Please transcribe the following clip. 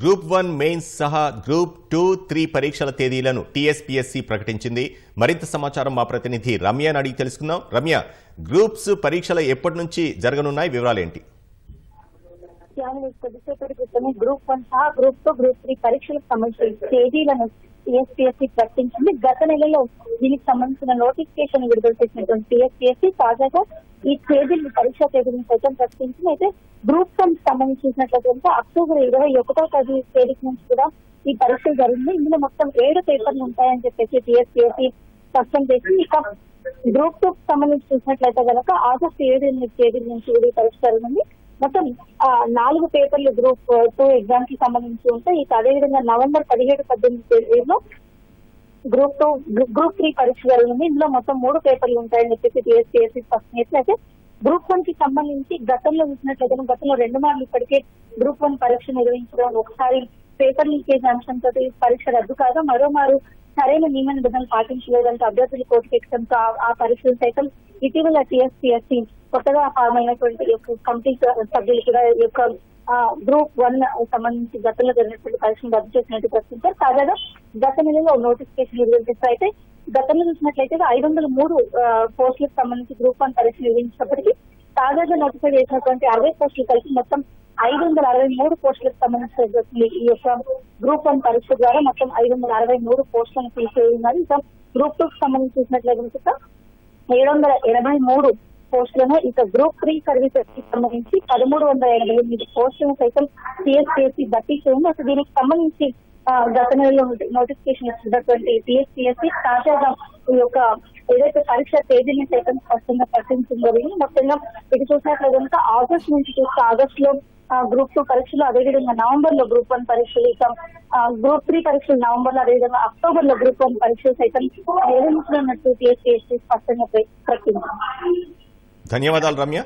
Group one mains సహా group two three పరీక్షల తేదీలను టీఎస్పీఎస్సీ ప్రకటించింది. మరింత సమాచారం మా ప్రతినిధి రమ్యను అడిగి తెలుసుకుందాం. రమ్య గ్రూప్స్ పరీక్షలు ఎప్పటి నుంచి జరగనున్నాయి? వివరాలేంటి? కేవలం కొద్దిసేపటి క్రితమే గ్రూప్ వన్ సహా గ్రూప్ టూ గ్రూప్ త్రీ పరీక్షలకు సంబంధించిన తేదీలను సిఎస్పిఎస్సి ప్రకటించింది. గత నెలలో దీనికి సంబంధించిన నోటిఫికేషన్ విడుదల చేసినటువంటి సిఎస్పిఎస్సి తాజాగా ఈ తేదీలు పరీక్షా తేదీలను సైతం ప్రకటించింది. అయితే గ్రూప్ వన్ సంబంధించినట్లయితే అక్టోబర్ ఇరవై ఒకటో తేదీ తేదీ నుంచి కూడా ఈ పరీక్ష జరిగింది. ఇందులో మొత్తం ఏడు పేపర్లు ఉంటాయని చెప్పేసి టీఎస్పీఎస్సీ స్పష్టం చేసి ఇక గ్రూప్ టూ సంబంధించి చూసినట్లయితే కనుక ఆగస్టు ఏడు ఎనిమిది తేదీల నుంచి కూడా ఈ పరీక్ష జరుగుతుంది. మొత్తం నాలుగు పేపర్లు గ్రూప్ టూ ఎగ్జామ్కి సంబంధించి ఉంటాయి ఇక అదేవిధంగా నవంబర్ పదిహేడు పద్దెనిమిది తేదీలో గ్రూప్ టూ గ్రూప్ త్రీ పరీక్ష జరుగుతుంది ఇందులో మొత్తం మూడు పేపర్లు ఉంటాయని చెప్పేసి ఫస్ట్ స్పష్టం అయితే గ్రూప్ వన్కి సంబంధించి గతంలో చూసినట్లయితే గతంలో రెండు మార్లు ఇప్పటికే గ్రూప్ వన్ పరీక్ష నిర్వహించడం ఒకసారి పేపర్ లీకేజ్ అంశంతో ఈ పరీక్ష రద్దు కాగా మరోమారు సరైన నియమ నిబంధనలు పాటించలేదంటూ అభ్యర్థులు కోర్టుకు ఎక్కడంతో ఆ- పరీక్షలు సైతం ఇటీవల టీఎస్పీఎస్సీ కొత్తగా ఫామ్ అయినటువంటి యొక్క కమిటీ సభ్యులు కూడా యొక్క గ్రూప్ వన్ సంబంధించి గతంలో జరిగినటువంటి పరీక్షను రద్దు చేసినట్టు ప్రశ్నించారు. తాజాగా గత నెలలో నోటిఫికేషన్ విడుదల అయితే గతంలో చూసినట్లయితే ఐదు వందల మూడు పోస్టులకు సంబంధించి గ్రూప్ వన్ పరీక్ష నిర్వహించినప్పటికీ తాజాగా నోటిఫై చేసినటువంటి అరవై పోస్టులు కలిసి మొత్తం ఐదు వందల అరవై మూడు పోస్టులకు సంబంధించిన ఈ యొక్క గ్రూప్ వన్ పరీక్ష ద్వారా మొత్తం ఐదు వందల అరవై మూడు పోస్టులను తీసేయన్నారు. ఇంకా గ్రూప్ టూ కు సంబంధించి చూసినట్లయితే ఏడు వందల ఎనభై మూడు పోస్టులను ఇక గ్రూప్ త్రీ సర్వీసెస్కి సంబంధించి పదమూడు వందల ఎనభై ఎనిమిది పోస్టులను సైతం టీఎస్పీఎస్సీ భర్తీ చేయండి అసలు దీనికి సంబంధించి గత నెలలో నోటిఫికేషన్ ఇచ్చినటువంటి టీఎస్పీఎస్సీ తాజాగా ఈ యొక్క ఏదైతే పరీక్ష తేదీని సైతం స్పష్టంగా ప్రకటించిందో దీన్ని మొత్తంగా ఇది చూసినట్లయితే కనుక ఆగస్ట్ నుంచి చూస్తే ఆగస్ట్లో గ్రూప్ టూ పరీక్షలు అదేవిధంగా నవంబర్లో గ్రూప్ వన్ పరీక్షలు ఇక గ్రూప్ త్రీ పరీక్షలు నవంబర్లో అదేవిధంగా అక్టోబర్లో గ్రూప్ వన్ పరీక్షలు సైతం నిర్వహించనున్నట్టు టీఎస్పీఎస్సీ స్పష్టంగా ప్ర- ప్రకటించింది. ధన్యవాదాలు రమ్య.